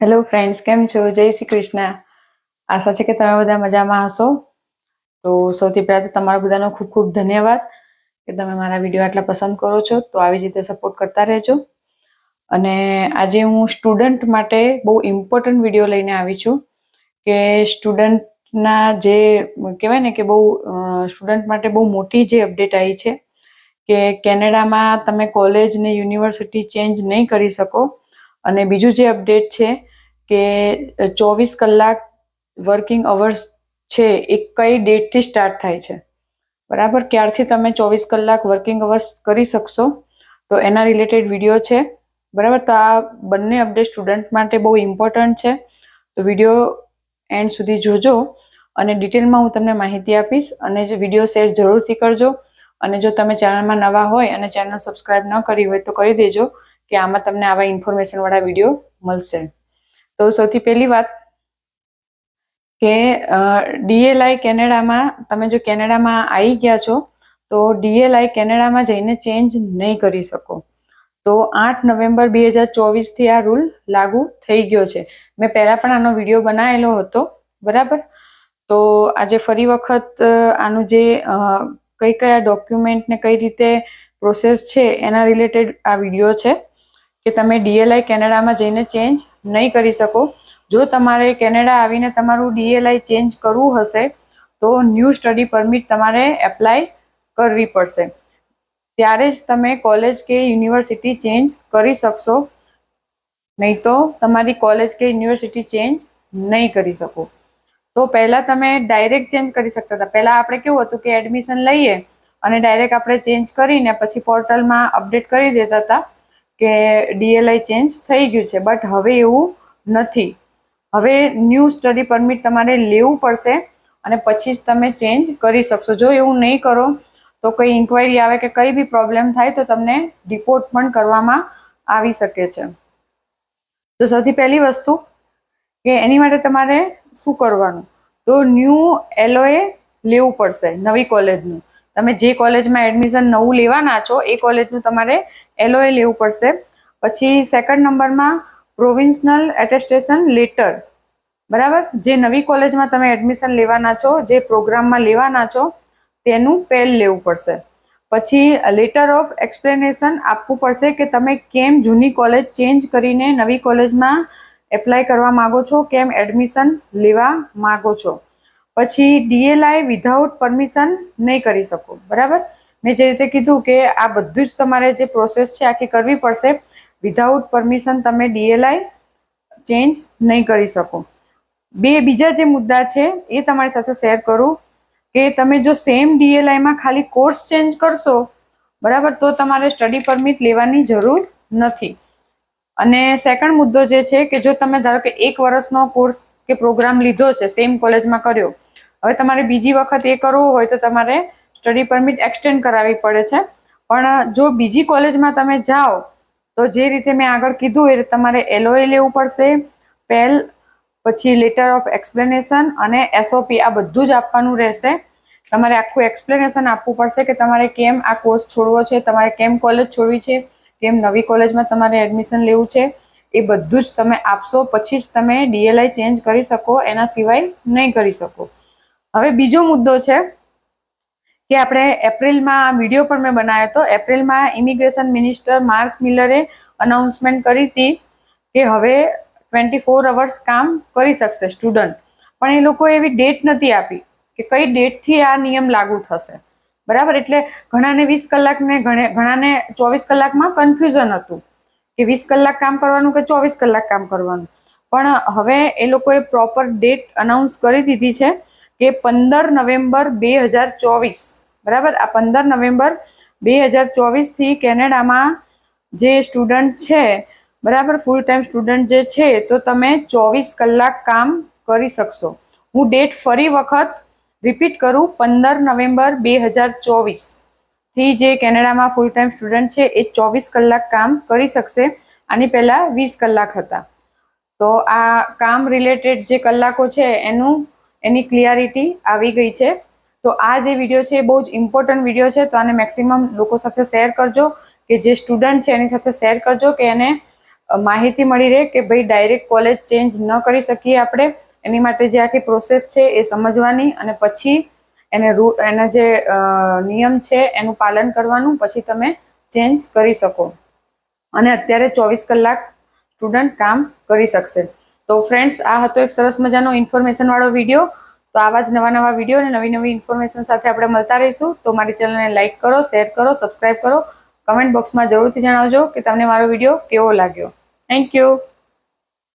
Hello friends કેમ છો? જય શ્રી કૃષ્ણ. આશા છે કે તમે બધા મજામાં હશો. તો સૌથી પહેલાં તો તમારા બધાનો ખૂબ ખૂબ ધન્યવાદ કે તમે મારા વીડિયો આટલા પસંદ કરો છો. તો આવી રીતે સપોર્ટ કરતા રહેજો. અને આજે હું સ્ટુડન્ટ માટે બહુ ઇમ્પોર્ટન્ટ વીડિયો લઈને આવી છું કે સ્ટુડન્ટના જે કહેવાય ને કે બહુ સ્ટુડન્ટ માટે બહુ મોટી જે અપડેટ આવી છે કે કેનેડામાં તમે કોલેજ ને યુનિવર્સિટી ચેન્જ નહીં કરી શકો. અને બીજું જે અપડેટ છે કે ચોવીસ કલાક વર્કિંગ અવર્સ છે, એ કઈ ડેટથી સ્ટાર્ટ થાય છે? બરાબર? ક્યારથી તમે ચોવીસ કલાક વર્કિંગ અવર્સ કરી શકશો? તો એના રિલેટેડ વીડિયો છે. બરાબર? તો આ બંને અપડેટ સ્ટુડન્ટ માટે બહુ ઇમ્પોર્ટન્ટ છે. તો વીડિયો એન્ડ સુધી જોજો અને ડિટેલમાં હું તમને માહિતી આપીશ અને જે વીડિયો શેર જરૂરથી કરજો. અને જો તમે ચેનલમાં નવા હોય અને ચેનલ સબસ્ક્રાઈબ ન કરી હોય તો કરી દેજો. કે આમાં તમને આવા ઇન્ફોર્મેશન વાળા વીડિયો મળશે. તો સૌથી પહેલી વાત કે ડીએલઆઈ કેનેડામાં તમે જો કેનેડામાં આવી ગયા છો, તો ડીએલઆઈ કેનેડામાં જઈને ચેન્જ નહીં કરી શકો. તો આઠ નવેમ્બર બે હજાર ચોવીસથી આ રૂલ લાગુ થઈ ગયો છે. મેં પહેલાં પણ આનો વીડિયો બનાવેલો હતો, બરાબર? તો આજે ફરી વખત આનું જે કઈ કયા ડોક્યુમેન્ટ ને કઈ રીતે પ્રોસેસ છે, એના રિલેટેડ આ વીડિયો છે. કે તમે ડીએલઆઈ કેનેડામાં જઈને ચેન્જ નહીં કરી શકો. જો તમારે કેનેડા આવીને તમારું ડીએલઆઈ ચેન્જ કરવું હશે, તો ન્યૂ સ્ટડી પરમિટ તમારે એપ્લાય કરવી પડશે. ત્યારે જ તમે કોલેજ કે યુનિવર્સિટી ચેન્જ કરી શકશો. નહીં તો તમારી કોલેજ કે યુનિવર્સિટી ચેન્જ નહીં કરી શકો. તો પહેલાં તમે ડાયરેક્ટ ચેન્જ કરી શકતા હતા. પહેલાં આપણે કેવું હતું કે એડમિશન લઈએ અને ડાયરેક્ટ આપણે ચેન્જ કરીને પછી પોર્ટલમાં અપડેટ કરી દેતા હતા. કે ડીએલઆઈ ચેન્જ થઈ ગયું છે બટ હવે એવું નથી. હવે ન્યૂ સ્ટડી પરમિટ તમારે લેવું પડશે અને પછી જ તમે ચેન્જ કરી શકશો. જો એવું નહીં કરો, તો કંઈ ઇન્ક્વાયરી આવે કે કંઈ બી પ્રોબ્લેમ થાય, તો તમને રિપોર્ટ પણ કરવામાં આવી શકે છે. તો સૌથી પહેલી વસ્તુ કે એની માટે તમારે શું કરવાનું? તો ન્યૂ એલઓએ લેવું પડશે, નવી કોલેજનું તમે જે કોલેજમાં એડમિશન નવું લેવાના છો, એ કોલેજનું તમારે એલઓએ લેવું પડશે. પછી સેકન્ડ નંબરમાં પ્રોવિન્સનલ એટેસ્ટેશન લેટર બરાબર? જે નવી કોલેજમાં તમે એડમિશન લેવાના છો, જે પ્રોગ્રામમાં લેવાના છો, તેનું પેલ લેવું પડશે. પછી લેટર ઓફ એક્સપ્લેનેશન આપવું પડશે કે તમે કેમ જૂની કોલેજ ચેન્જ કરીને નવી કોલેજમાં એપ્લાય કરવા માગો છો, કેમ એડમિશન લેવા માગો છો. પછી ડીએલઆઈ વિધાઉટ પરમિશન નહીં કરી શકો, બરાબર? મેં જે રીતે કીધું કે આ બધું જ તમારે જે પ્રોસેસ છે આખી કરવી પડશે વિધાઉટ પરમિશન તમે ડીએલઆઈ ચેન્જ નહીં કરી શકો. બે બીજા જે મુદ્દા છે એ તમારી સાથે શેર કરું કે તમે જો સેમ ડીએલઆઈમાં ખાલી કોર્સ ચેન્જ કરશો, બરાબર, તો તમારે સ્ટડી પરમિટ લેવાની જરૂર નથી. અને સેકન્ડ મુદ્દો જે છે કે જો તમે ધારો કે એક વર્ષનો કોર્સ કે પ્રોગ્રામ લીધો છે સેમ કોલેજમાં કર્યો હવે તમારે બીજી વખત એ કરવું હોય તો તમારે સ્ટડી પરમિટ એક્સટેન્ડ કરાવવી પડે છે. પણ જો બીજી કોલેજમાં તમે જાઓ, તો જે રીતે મેં આગળ કીધું એ રીતે તમારે એલઓએ લેવું પડશે, પેલ, પછી લેટર ઓફ એક્સપ્લેનેશન અને એસઓપી આ બધું જ આપવાનું રહેશે. તમારે આખું એક્સપ્લેનેશન આપવું પડશે કે તમારે કેમ આ કોર્સ છોડવો છે, તમારે કેમ કોલેજ છોડવી છે, કેમ નવી કોલેજમાં તમારે એડમિશન લેવું છે, એ બધું જ તમે આપશો, પછી જ તમે ડીએલઆઈ ચેન્જ કરી શકો, એના સિવાય નહીં કરી શકો. હવે બીજો મુદ્દો છે કે આપણે એપ્રિલમાં વીડિયો પણ મેં બનાવ્યો હતો. એપ્રિલમાં ઇમિગ્રેશન મિનિસ્ટર માર્ક મિલરે અનાઉન્સમેન્ટ કરી હતી કે હવે ટ્વેન્ટી ફોર અવર્સ કામ કરી શકશે સ્ટુડન્ટ. પણ એ લોકો એવી ડેટ નથી આપી કે કઈ ડેટથી આ નિયમ લાગુ થશે. બરાબર? એટલે ઘણાને વીસ કલાકને ઘણાને ચોવીસ કલાકમાં કન્ફ્યુઝન હતું કે વીસ કલાક કામ કરવાનું કે ચોવીસ કલાક કામ કરવાનું. પણ હવે એ લોકોએ પ્રોપર ડેટ અનાઉન્સ કરી દીધી છે. કે પંદર નવેમ્બર બે હજાર ચોવીસ. બરાબર? આ પંદર નવેમ્બર બે હજાર ચોવીસથી કેનેડામાં જે સ્ટુડન્ટ છે, બરાબર? ફૂલ ટાઈમ સ્ટુડન્ટ જે છે, તો તમે ચોવીસ કલાક કામ કરી શકશો. હું ડેટ ફરી વખત રિપીટ કરું, પંદર નવેમ્બર બે હજાર ચોવીસથી જે કેનેડામાં ફૂલ ટાઈમ સ્ટુડન્ટ છે, એ ચોવીસ કલાક કામ કરી શકશે. આની પહેલાં વીસ કલાક હતા. તો આ કામ રિલેટેડ જે કલાકો છે, એનું એની ક્લિયરિટી આવી ગઈ છે. તો આ જે વીડિયો છે એ બહુ જ ઇમ્પોર્ટન્ટ વીડિયો છે. તો આને મેક્સિમમ લોકો સાથે શેર કરજો કે જે સ્ટુડન્ટ છે એની સાથે શેર કરજો કે એને માહિતી મળી રહે કે ભાઈ ડાયરેક્ટ કોલેજ ચેન્જ ન કરી શકીએ આપણે. એની માટે જે આખી પ્રોસેસ છે એ સમજવાની અને પછી એને રૂ એના જે નિયમ છે એનું પાલન કરવાનું, પછી તમે ચેન્જ કરી શકો. અને અત્યારે ચોવીસ કલાક સ્ટુડન્ટ કામ કરી શકશે. તો ફ્રેન્ડ્સ આ હતો એક સરસ મજાનો ઇન્ફોર્મેશન વાળો વીડિયો તો આવા જ નવા નવા વીડિયો અને નવી નવી ઇન્ફોર્મેશન સાથે આપણે મળતા રહીશું. તો મારી ચેનલને લાઇક કરો શેર કરો સબસ્ક્રાઇબ કરો. કમેન્ટ બોક્સમાં જરૂરથી જણાવજો કે તમને મારો વીડિયો કેવો લાગ્યો. Thank you